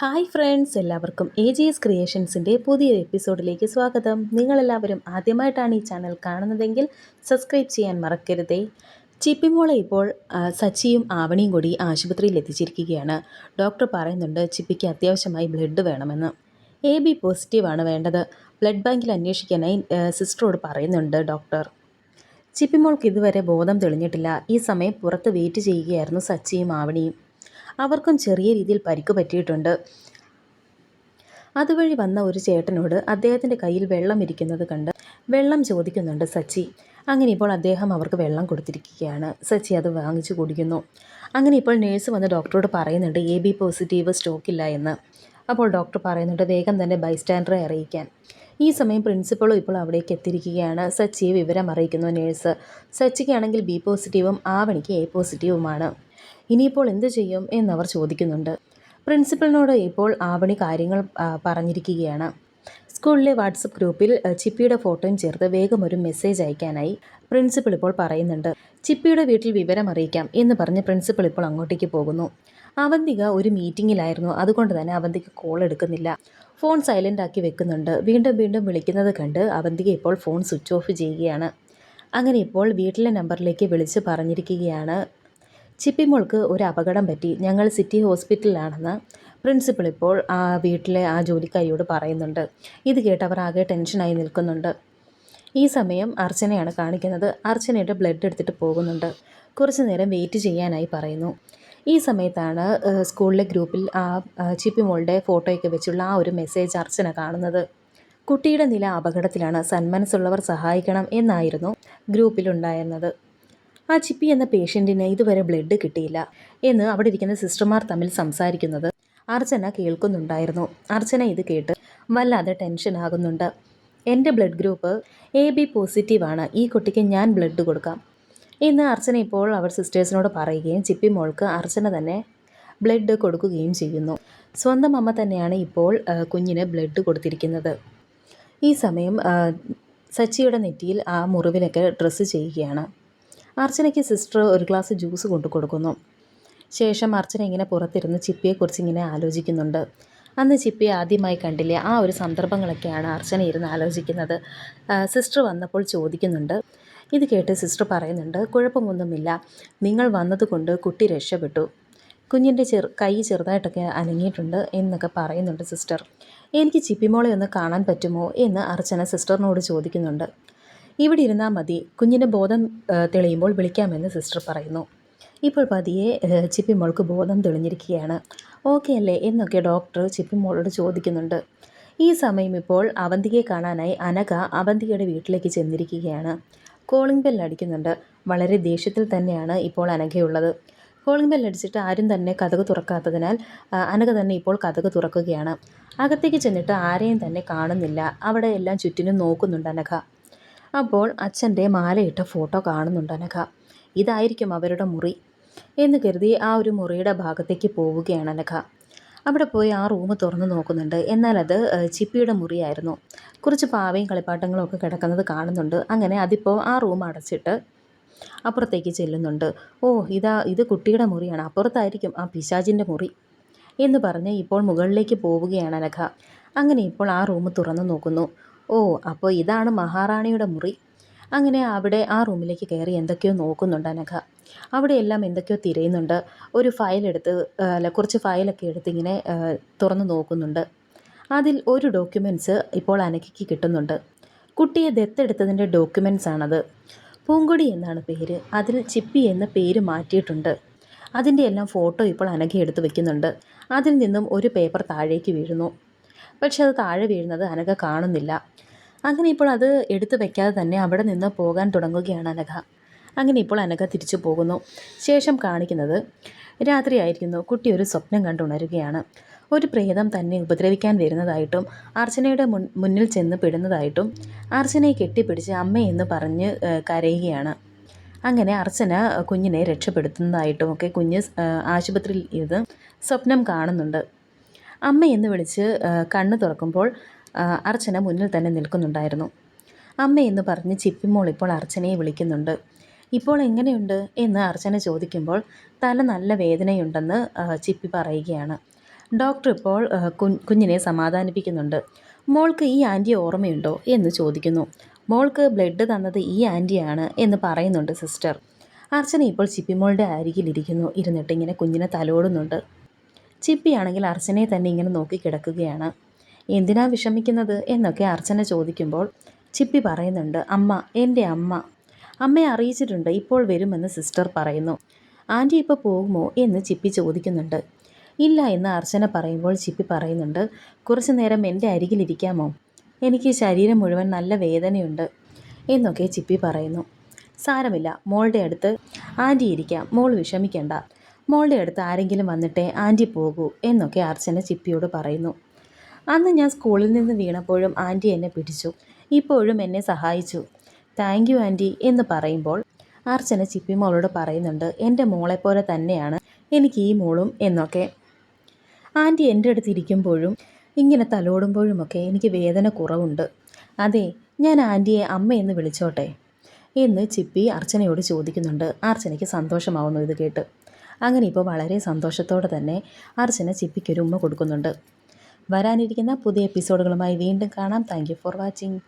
Hi friends എല്ലാവർക്കും A G S ക്രിയേഷൻസിന്റെ പുതിയൊരു എപ്പിസോഡിലേക്ക് സ്വാഗതം. നിങ്ങളെല്ലാവരും ആദ്യമായിട്ടാണ് ഈ ചാനൽ കാണുന്നതെങ്കിൽ സബ്സ്ക്രൈബ് ചെയ്യാൻ മറക്കരുതേ. ചിപ്പിമോളെ ഇപ്പോൾ സച്ചിയും ആവണിയും കൂടി ആശുപത്രിയിൽ എത്തിച്ചിരിക്കുകയാണ്. ഡോക്ടർ പറയുന്നുണ്ട് ചിപ്പിക്ക് അത്യാവശ്യമായി ബ്ലഡ് വേണമെന്ന്. എ ബി പോസിറ്റീവാണ് വേണ്ടത്. ബ്ലഡ് ബാങ്കിൽ അന്വേഷിക്കാനായി സിസ്റ്ററോട് പറയുന്നുണ്ട് ഡോക്ടർ. ചിപ്പിമോൾക്ക് ഇതുവരെ ബോധം തെളിഞ്ഞിട്ടില്ല. ഈ സമയം പുറത്ത് വെയിറ്റ് ചെയ്യുകയായിരുന്നു സച്ചിയും ആവണിയും. അവർക്കും ചെറിയ രീതിയിൽ പരിക്ക് പറ്റിയിട്ടുണ്ട്. അതുവഴി വന്ന ഒരു ചേട്ടനോട് അദ്ദേഹത്തിന്റെ കയ്യിൽ വെള്ളം ഇരിക്കുന്നത് കണ്ട് വെള്ളം ചോദിക്കുന്നുണ്ട് സച്ചി. അങ്ങനെ ഇപ്പോൾ അദ്ദേഹം അവർക്ക് വെള്ളം കൊടുത്തിരിക്കുകയാണ്. സച്ചി അത് വാങ്ങിച്ചു കുടിക്കുന്നു. അങ്ങനെ ഇപ്പോൾ നേഴ്സ് വന്ന് ഡോക്ടറോട് പറയുന്നുണ്ട് എ ബി പോസിറ്റീവ് സ്റ്റോക്കില്ല എന്ന്. അപ്പോൾ ഡോക്ടർ പറയുന്നുണ്ട് വേഗം തന്നെ ബൈസ്റ്റാൻഡറെ അറിയിക്കാൻ. ഈ സമയം പ്രിൻസിപ്പളും ഇപ്പോൾ അവിടേക്ക് എത്തിയിരിക്കുകയാണ്. സച്ചിയെ വിവരം അറിയിക്കുന്നു നേഴ്സ്. സച്ചിക്കാണെങ്കിൽ ബി പോസിറ്റീവും ആവണിക്ക് എ പോസിറ്റീവുമാണ്. ഇനിയിപ്പോൾ എന്ത് ചെയ്യും എന്നവർ ചോദിക്കുന്നുണ്ട്. പ്രിൻസിപ്പലിനോട് ഇപ്പോൾ ആവണി കാര്യങ്ങൾ പറഞ്ഞിരിക്കുകയാണ്. സ്കൂളിലെ വാട്സപ്പ് ഗ്രൂപ്പിൽ ചിപ്പിയുടെ ഫോട്ടോയും ചേർത്ത് വേഗം ഒരു മെസ്സേജ് അയക്കാനായി പ്രിൻസിപ്പൾ ഇപ്പോൾ പറയുന്നുണ്ട്. ചിപ്പിയുടെ വീട്ടിൽ വിവരം അറിയിക്കാം എന്ന് പറഞ്ഞ് പ്രിൻസിപ്പൾ ഇപ്പോൾ അങ്ങോട്ടേക്ക് പോകുന്നു. അവന്തിക ഒരു മീറ്റിങ്ങിലായിരുന്നു അതുകൊണ്ട് തന്നെ അവന്തിക കോൾ എടുക്കുന്നില്ല. ഫോൺ സൈലന്റ് ആക്കി വെക്കുന്നുണ്ട്. വീണ്ടും വീണ്ടും വിളിക്കുന്നത് കണ്ട് അവന്തിക ഇപ്പോൾ ഫോൺ സ്വിച്ച് ഓഫ് ചെയ്യുകയാണ്. അങ്ങനെ ഇപ്പോൾ വീട്ടിലെ നമ്പറിലേക്ക് വിളിച്ച് പറഞ്ഞിരിക്കുകയാണ് ചിപ്പിമോൾക്ക് ഒരു അപകടം പറ്റി. ഞങ്ങൾ സിറ്റി ഹോസ്പിറ്റലിലാണെന്ന് പ്രിൻസിപ്പൾ ഇപ്പോൾ ആ വീട്ടിലെ ആ ജോലിക്കാരിയോട് പറയുന്നുണ്ട്. ഇത് കേട്ട് അവർ ആകെ ടെൻഷനായി നിൽക്കുന്നുണ്ട്. ഈ സമയം അർച്ചനയാണ് കാണിക്കുന്നത്. അർച്ചനയുടെ ബ്ലഡ് എടുത്തിട്ട് പോകുന്നുണ്ട്. കുറച്ച് നേരം വെയിറ്റ് ചെയ്യാനായി പറയുന്നു. ഈ സമയത്താണ് സ്കൂളിലെ ഗ്രൂപ്പിൽ ആ, ചിപ്പിമോളുടെ ഫോട്ടോയൊക്കെ വെച്ചുള്ള ആ ഒരു മെസ്സേജ് അർച്ചന കാണുന്നത്. കുട്ടിയുടെ നില അപകടത്തിലാണ്. സന്മനസ്സുള്ളവർ സഹായിക്കണം എന്നായിരുന്നു ഗ്രൂപ്പിലുണ്ടായിരുന്നത്. ആ ചിപ്പി എന്ന പേഷ്യന്റിന് ഇതുവരെ ബ്ലഡ് കിട്ടിയില്ല എന്ന് അവിടെ ഇരിക്കുന്ന സിസ്റ്റർമാർ തമ്മിൽ സംസാരിക്കുന്നത് അർച്ചന കേൾക്കുന്നുണ്ടായിരുന്നു. അർച്ചന ഇത് കേട്ട് വല്ലാതെ ടെൻഷൻ ആകുന്നുണ്ട്. എന്റെ ബ്ലഡ് ഗ്രൂപ്പ് എ ബി പോസിറ്റീവാണ് ഈ കുട്ടിക്ക് ഞാൻ ബ്ലഡ് കൊടുക്കാം. എന്ന് അർച്ചന ഇപ്പോൾ അവർ സിസ്റ്റേഴ്സിനോട് പറയുകയും ചിപ്പി മോൾക്ക് അർച്ചന തന്നെ ബ്ലഡ് കൊടുക്കുകയും ചെയ്യുന്നു. സ്വന്തം അമ്മ തന്നെയാണ് ഇപ്പോൾ കുഞ്ഞിന് ബ്ലഡ് കൊടുത്തിരിക്കുന്നത്. ഈ സമയം സച്ചിയുടെ നെറ്റിയിൽ ആ മുറിവിലൊക്കെ ഡ്രസ്സ് ചെയ്യുകയാണ്. അർച്ചനയ്ക്ക് സിസ്റ്റർ ഒരു ഗ്ലാസ് ജ്യൂസ് കൊണ്ടു കൊടുക്കുന്നു. ശേഷം അർച്ചന ഇങ്ങനെ പുറത്തിരുന്ന് ചിപ്പിയെക്കുറിച്ച് ഇങ്ങനെ ആലോചിക്കുന്നുണ്ട്. അന്ന് ചിപ്പി ആദ്യമായി കണ്ടില്ലേ ആ ഒരു സന്ദർഭങ്ങളൊക്കെയാണ് അർച്ചന ഇരുന്ന് ആലോചിക്കുന്നത്. സിസ്റ്റർ വന്നപ്പോൾ ചോദിക്കുന്നുണ്ട്. ഇത് കേട്ട് സിസ്റ്റർ പറയുന്നുണ്ട് കുഴപ്പമൊന്നുമില്ല. നിങ്ങൾ വന്നതുകൊണ്ട് കുട്ടി രക്ഷപ്പെട്ടു. കുഞ്ഞിന്റെ ചെറു കൈ ചെറുതായിട്ടൊക്കെ അനങ്ങിയിട്ടുണ്ട് എന്നൊക്കെ പറയുന്നുണ്ട് സിസ്റ്റർ. എനിക്ക് ചിപ്പിമോളെ ഒന്ന് കാണാൻ പറ്റുമോ? എന്ന് അർച്ചന സിസ്റ്ററിനോട് ചോദിക്കുന്നുണ്ട്. ഇവിടെ ഇരുന്നാൽ മതി. കുഞ്ഞിന് ബോധം തെളിയുമ്പോൾ വിളിക്കാമെന്ന് സിസ്റ്റർ പറയുന്നു. ഇപ്പോൾ പതിയെ ചിപ്പി ചിപ്പിമോൾക്ക് ബോധം തെളിഞ്ഞിരിക്കുകയാണ്. ഓക്കെ അല്ലേ എന്നൊക്കെ ഡോക്ടർ ചിപ്പിമോളോട് ചോദിക്കുന്നുണ്ട്. ഈ സമയം ഇപ്പോൾ അവന്തിയെ കാണാനായി അനഘ അവന്തിയുടെ വീട്ടിലേക്ക് ചെന്നിരിക്കുകയാണ്. കോളിംഗ് ബെൽ അടിക്കുന്നുണ്ട്. വളരെ ദേഷ്യത്തിൽ തന്നെയാണ് ഇപ്പോൾ അനഘയുള്ളത്. കോളിംഗ് ബെൽ അടിച്ചിട്ട് ആരും തന്നെ കഥക് തുറക്കാത്തതിനാൽ അനഘ തന്നെ ഇപ്പോൾ കഥക് തുറക്കുകയാണ്. അകത്തേക്ക് ചെന്നിട്ട് ആരെയും തന്നെ കാണുന്നില്ല. അവിടെ എല്ലാം ചുറ്റിനും നോക്കുന്നുണ്ട് അനഘ. അപ്പോൾ അച്ഛന്റെ മാലയിട്ട ഫോട്ടോ കാണുന്നുണ്ട് അനഘ. ഇതായിരിക്കും അവരുടെ മുറി എന്ന് കരുതി ആ ഒരു മുറിയുടെ ഭാഗത്തേക്ക് പോവുകയാണ് അനഘ. അവിടെ പോയി ആ റൂം തുറന്ന് നോക്കുന്നുണ്ട്. എന്നാൽ അത് ചിപ്പിയുടെ മുറിയായിരുന്നു. കുറച്ച് പാവയും കളിപ്പാട്ടങ്ങളും ഒക്കെ കിടക്കുന്നത് കാണുന്നുണ്ട്. അങ്ങനെ അതിപ്പോൾ ആ റൂം അടച്ചിട്ട് അപ്പുറത്തേക്ക് ചെല്ലുന്നുണ്ട്. ഓ ഇതാ ഇത് കുട്ടിയുടെ മുറിയാണ്. അപ്പുറത്തായിരിക്കും ആ പിശാചിന്റെ മുറി എന്ന് പറഞ്ഞ് ഇപ്പോൾ മുകളിലേക്ക് പോവുകയാണ് അനഘ. അങ്ങനെ ഇപ്പോൾ ആ റൂം തുറന്നു നോക്കുന്നു. ഓ അപ്പോൾ ഇതാണ് മഹാറാണിയുടെ മുറി. അങ്ങനെ അവിടെ ആ റൂമിലേക്ക് കയറി എന്തൊക്കെയോ നോക്കുന്നുണ്ട് അനഘ. അവിടെ എല്ലാം എന്തൊക്കെയോ തിരയുന്നുണ്ട്. ഒരു ഫയലെടുത്ത് അല്ല കുറച്ച് ഫയലൊക്കെ എടുത്ത് ഇങ്ങനെ തുറന്ന് നോക്കുന്നുണ്ട്. അതിൽ ഒരു ഡോക്യുമെന്റ്സ് ഇപ്പോൾ അനഘയ്ക്ക് കിട്ടുന്നുണ്ട്. കുട്ടിയെ ദത്തെടുത്തതിന്റെ ഡോക്യുമെന്റ്സ് ആണത്. പൂങ്കൊടി എന്നാണ് പേര്. അതിൽ ചിപ്പി എന്ന പേര് മാറ്റിയിട്ടുണ്ട്. അതിന്റെ എല്ലാം ഫോട്ടോ ഇപ്പോൾ അനഘ എടുത്ത് വെക്കുന്നുണ്ട്. അതിൽ നിന്നും ഒരു പേപ്പർ താഴേക്ക് വീഴുന്നു. പക്ഷെ അത് താഴെ വീഴുന്നത് അനഘ കാണുന്നില്ല. അങ്ങനെ ഇപ്പോൾ അത് എടുത്തു വെക്കാതെ തന്നെ അവിടെ നിന്ന് പോകാൻ തുടങ്ങുകയാണ് അനഘ. അങ്ങനെ ഇപ്പോൾ അനഘ തിരിച്ചു പോകുന്നു. ശേഷം കാണിക്കുന്നത് രാത്രിയായിരിക്കുന്നു കുട്ടി ഒരു സ്വപ്നം കണ്ടുണരുകയാണ് ഒരു പ്രേതം തന്നെ ഉപദ്രവിക്കാൻ വരുന്നതായിട്ടും അർച്ചനയുടെ മുൻ മുന്നിൽ ചെന്ന് പെടുന്നതായിട്ടും അർച്ചനയെ കെട്ടിപ്പിടിച്ച് അമ്മയെന്ന് പറഞ്ഞ് കരയുകയാണ്. അങ്ങനെ അർച്ചന കുഞ്ഞിനെ രക്ഷപ്പെടുത്തുന്നതായിട്ടും ഒക്കെ കുഞ്ഞ് ആശുപത്രിയിൽ ഇത് സ്വപ്നം കാണുന്നുണ്ട്. അമ്മ എന്ന് വിളിച്ച് കണ്ണു തുറക്കുമ്പോൾ അർച്ചന മുന്നിൽ തന്നെ നിൽക്കുന്നുണ്ടായിരുന്നു. അമ്മ എന്ന് പറഞ്ഞ് ചിപ്പിമോൾ ഇപ്പോൾ അർച്ചനയെ വിളിക്കുന്നുണ്ട്. ഇപ്പോൾ എങ്ങനെയുണ്ട്? എന്ന് അർച്ചന ചോദിക്കുമ്പോൾ തല നല്ല വേദനയുണ്ടെന്ന് ചിപ്പി പറയുകയാണ്. ഡോക്ടർ ഇപ്പോൾ കുഞ്ഞിനെ സമാധാനിപ്പിക്കുന്നുണ്ട്. മോൾക്ക് ഈ ആന്റി ഓർമ്മയുണ്ടോ? എന്ന് ചോദിക്കുന്നു. മോൾക്ക് ബ്ലഡ് തന്നത് ഈ ആന്റിയാണ് എന്ന് പറയുന്നുണ്ട് സിസ്റ്റർ. അർച്ചന ഇപ്പോൾ ചിപ്പിമോളുടെ അരികിലിരിക്കുന്നു ഇരുന്നിട്ട് ഇങ്ങനെ കുഞ്ഞിനെ തലോടുന്നുണ്ട്. ചിപ്പിയാണെങ്കിൽ അർച്ചനയെ തന്നെ ഇങ്ങനെ നോക്കി കിടക്കുകയാണ്. എന്തിനാ വിഷമിക്കുന്നത്? എന്നൊക്കെ അർച്ചന ചോദിക്കുമ്പോൾ ചിപ്പി പറയുന്നുണ്ട് അമ്മ എന്റെ അമ്മ. അമ്മയെ അറിയിച്ചിട്ടുണ്ട് ഇപ്പോൾ വരുമെന്ന് സിസ്റ്റർ പറയുന്നു. ആന്റി ഇപ്പോൾ പോകുമോ? എന്ന് ചിപ്പി ചോദിക്കുന്നുണ്ട്. ഇല്ല എന്ന് അർച്ചന പറയുമ്പോൾ ചിപ്പി പറയുന്നുണ്ട് കുറച്ചു നേരം എന്റെ അരികിലിരിക്കാമോ? എനിക്ക് ശരീരം മുഴുവൻ നല്ല വേദനയുണ്ട് എന്നൊക്കെ ചിപ്പി പറയുന്നു. സാരമില്ല മോളുടെ അടുത്ത് ആന്റി ഇരിക്കാം മോൾ വിഷമിക്കണ്ട. മോളുടെ അടുത്ത് ആരെങ്കിലും വന്നിട്ടേ ആന്റി പോകൂ എന്നൊക്കെ അർച്ചന ചിപ്പിയോട് പറയുന്നു. അന്ന് ഞാൻ സ്കൂളിൽ നിന്ന് വീണപ്പോഴും ആന്റി എന്നെ പിടിച്ചു. ഇപ്പോഴും എന്നെ സഹായിച്ചു. താങ്ക് യു ആന്റി എന്ന് പറയുമ്പോൾ അർച്ചന ചിപ്പി മോളോട് പറയുന്നുണ്ട് എന്റെ മോളെപ്പോലെ തന്നെയാണ് എനിക്ക് ഈ മോളും എന്നൊക്കെ. ആന്റി എന്റെ അടുത്ത് ഇരിക്കുമ്പോഴും ഇങ്ങനെ തലോടുമ്പോഴുമൊക്കെ എനിക്ക് വേദന കുറവുണ്ട്. അതെ ഞാൻ ആന്റിയെ അമ്മ എന്ന് വിളിച്ചോട്ടെ എന്ന് ചിപ്പി അർച്ചനയോട് ചോദിക്കുന്നുണ്ട്. അർച്ചനയ്ക്ക് സന്തോഷമാവുന്നു ഇത് കേട്ട്. അങ്ങനെ ഇപ്പോൾ വളരെ സന്തോഷത്തോടെ തന്നെ അർച്ചന ചിപ്പിക്കൊരു ഉമ്മ കൊടുക്കുന്നുണ്ട്. വരാനിരിക്കുന്ന പുതിയ എപ്പിസോഡുകളുമായി വീണ്ടും കാണാം. Thank for watching